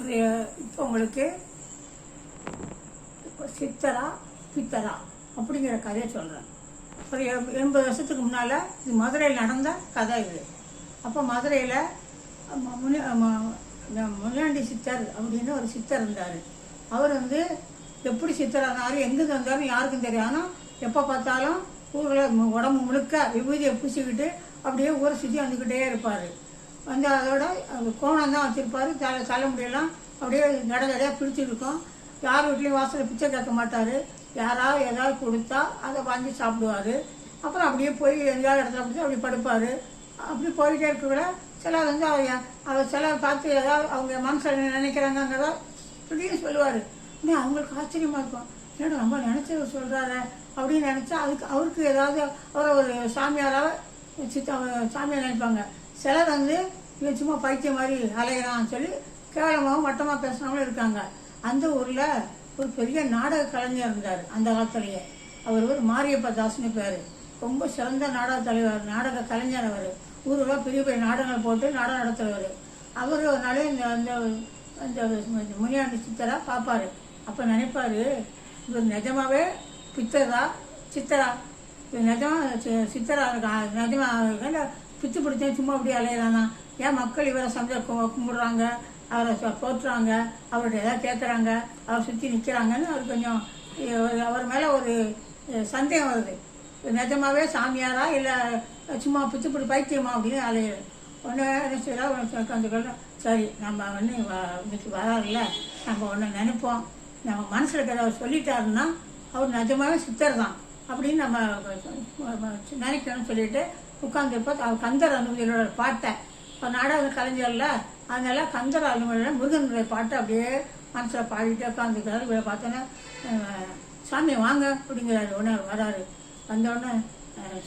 ஒரு இப்போ உங்களுக்கு சித்தரா பித்தரா அப்படிங்கிற கதையை சொல்கிறேன் ஒரு எண்பது வருஷத்துக்கு முன்னால் இது மதுரையில் நடந்த கதை இது. அப்போ மதுரையில் முனி முனியாண்டி சித்தர் அப்படின்னு ஒரு சித்தர் இருந்தார். அவர் வந்து எப்படி சித்தரானாரு எங்கேருந்து வந்தாலும் யாருக்கும் தெரியும் ஆனால் எப்போ பார்த்தாலும் ஊரில் உடம்பு முழுக்க விபூதியை பூசிக்கிட்டு அப்படியே ஊரை சுற்றி வந்துக்கிட்டே இருப்பார். வந்து அதோட கோணம் தான் வச்சுருப்பாரு. தலை தலைமுடியெல்லாம் அப்படியே நட நடையாக பிடிச்சிருக்கும் யார் வீட்லேயும் வாசலில் பிச்சை கேட்க மாட்டார். யாராவது ஏதாவது கொடுத்தா அதை வாங்கி சாப்பிடுவார். அப்புறம் அப்படியே போய் எங்கேயாவது இடத்துல பிடிச்சி அப்படி படுப்பார். அப்படி போயிட்டே இருக்கக்கூட சிலர் வந்து அவர் அவர் சிலர் பார்த்து ஏதாவது அவங்க மனசில் நினைக்கிறாங்கிறத திடீர்னு சொல்லுவார். இன்னும் அவங்களுக்கு ஆச்சரியமாக இருக்கும். ஏன்னா நம்ம நினச்சவர் சொல்கிறாரு அப்படின்னு நினச்சா அதுக்கு அவருக்கு ஏதாவது அவரை ஒரு சாமியாராக சித்த சாமியார் நினைப்பாங்க. சிலர் வந்து இவன் சும்மா பைத்தியம் மாதிரி அலைகிறான்னு சொல்லி கேவலமாகவும் மட்டமாக பேசுனவங்களும் இருக்காங்க. அந்த ஊரில் ஒரு பெரிய நாடக கலைஞர் இருந்தார் அந்த காலத்துலேயே. அவர் ஒரு மாரியப்ப தாஸ்னு பேர். ரொம்ப சிறந்த நாடக தலைவர் நாடக கலைஞர் அவர். ஊருலாம் பெரிய பெரிய நாடகங்கள் போட்டு நாடகம் நடத்துகிறவர் அவர் ஒரு நாளே இந்த அந்த அந்த முனியாண்டி சித்தரா பார்ப்பாரு அப்போ நினைப்பாரு இவர் நிஜமாவே பித்தரா சித்தரா? நிஜமாக நிஜமா சி- சித்தரா இருக்கா நிஜமா பித்து பிடிச்சேன் சும்மா அப்படி அலையிறானா? ஏன் மக்கள் இவரை சமஜ கும்பிடுறாங்க? அவரை போற்றுறாங்க? அவர்கிட்ட ஏதாவது கேட்குறாங்க அவரை சுற்றி நிற்கிறாங்கன்னு அவர் கொஞ்சம் அவர் மேலே ஒரு சந்தேகம் வருது. நிஜமாகவே நிஜமாவே சாமியாரா இல்லை சும்மா பித்து பிடி பைத்தியமா அப்படின்னு அலையிறது ஒன்று என்ன செய்யறா சரி நம்ம வந்து இன்னைக்கு வராருல்ல. நம்ம ஒன்று நினைப்போம். நம்ம மனசில் இருக்கிற அவர் சொல்லிட்டாருன்னா அவர் நிஜமாவே சித்தர் தான் அப்படின்னு நம்ம நினைக்கணும்னு சொல்லிட்டு உட்காந்துருப்போம் அவர் கந்தர் அனுமதியோட பாட்டை. இப்போ நாடக கலைஞர்ல அதனால கந்தர் அனுமதியோட முருகனுடைய பாட்டை அப்படியே மனசில் பாடிட்டு உட்காந்துருக்காரு இவரை பார்த்தோன்னே சாமி வாங்க அப்படிங்கிறாரு. உடனே வராரு. வந்தோடனே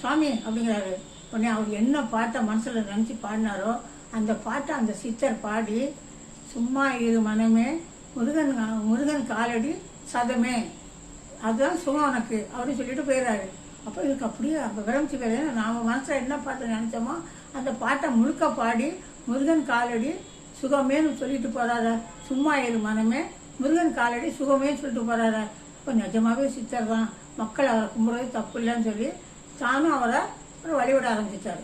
சுவாமி அப்படிங்கிறாரு. உடனே அவர் என்ன பாட்டை மனசில் நினச்சி பாடினாரோ அந்த பாட்டை அந்த சித்தர் பாடி சும்மா இரு மனமே முருகன் முருகன் காலடி சதமே அதுதான் சுகம் உனக்கு. அப்படின்னு சொல்லிட்டு போயிடுறாரு அப்போ இதுக்கு அப்படியே அப்போ விரமிச்சு போயிடுறது நாம் மனசில் என்ன பாட்டு நினச்சோமோ அந்த பாட்டை முழுக்க பாடி முருகன் காலடி சுகமேன்னு சொல்லிட்டு போகிறாரா சும்மா இரு மனமே. முருகன் காலடி சுகமேன்னு சொல்லிட்டு போறாரு இப்போ நிஜமாவே சித்தர் தான். மக்கள் அவரை கும்பிட்றது தப்பு இல்லைன்னு சொல்லி தானும் அவரை ஒரு வழிவிட ஆரம்பிச்சிட்டாரு.